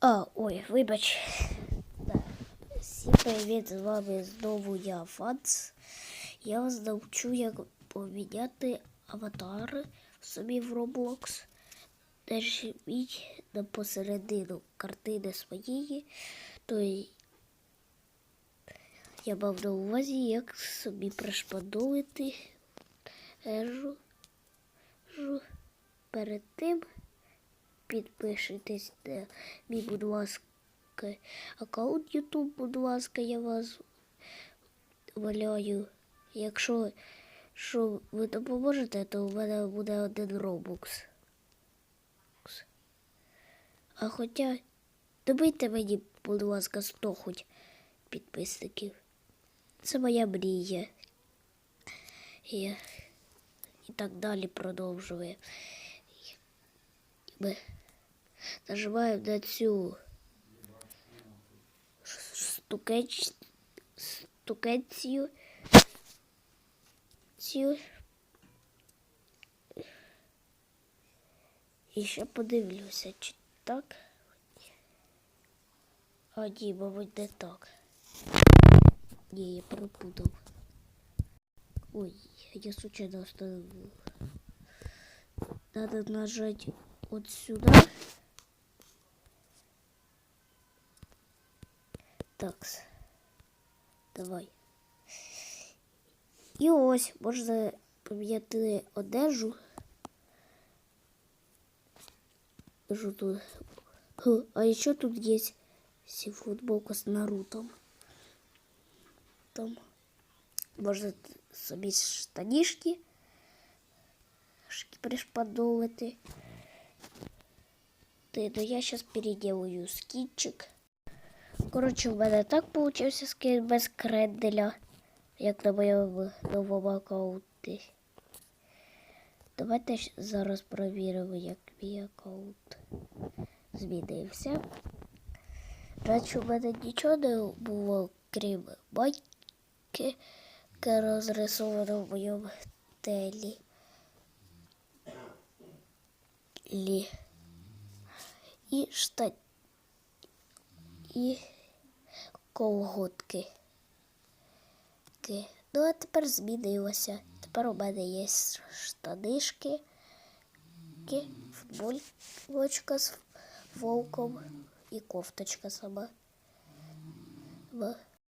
А, ой, вибач. Всім привіт, з вами знову я, Фанц. Я вас навчу, як поміняти аватари собі в Roblox. Нажміть на посередину картини своєї, то й я мав на увазі, як собі пришпандувати ежу. Перед тим підпишитесь на мій, будь ласка, аккаунт YouTube, будь ласка, я вас валяю. Якщо що ви допоможете, то у мене буде один робокс. А хоча добийте мені, будь ласка, 100 хоч підписників. Це моя мрія. І, і так далі продовжує. Ми нажимаємо на цю стукеч. Цю. І ще подивлюся, чи так. А ні, мабуть, не так. Ні, я перепутав. Ой, я случайно остановил. Надо нажать вот сюда. Так. Давай. І ось можна поміняти одежу. Тут? А ще тут є футболка з Нарутом. Там можна собі штанішки пришпадовувати. Ти, ну я зараз переделаю скінчик. Коротше, в мене так получився скін без кренделя, як на моєму новому аккаунті. Давайте зараз перевіримо, як мій аккаунт змінився. Раніше в мене нічого не було, крім байки, яка розрисована в моєму телі. Лі. І штат. І колготки. Ки. Ну, а тепер змінилося. Тепер у мене є штанишки, ки, футболочка з вовком і кофточка сама.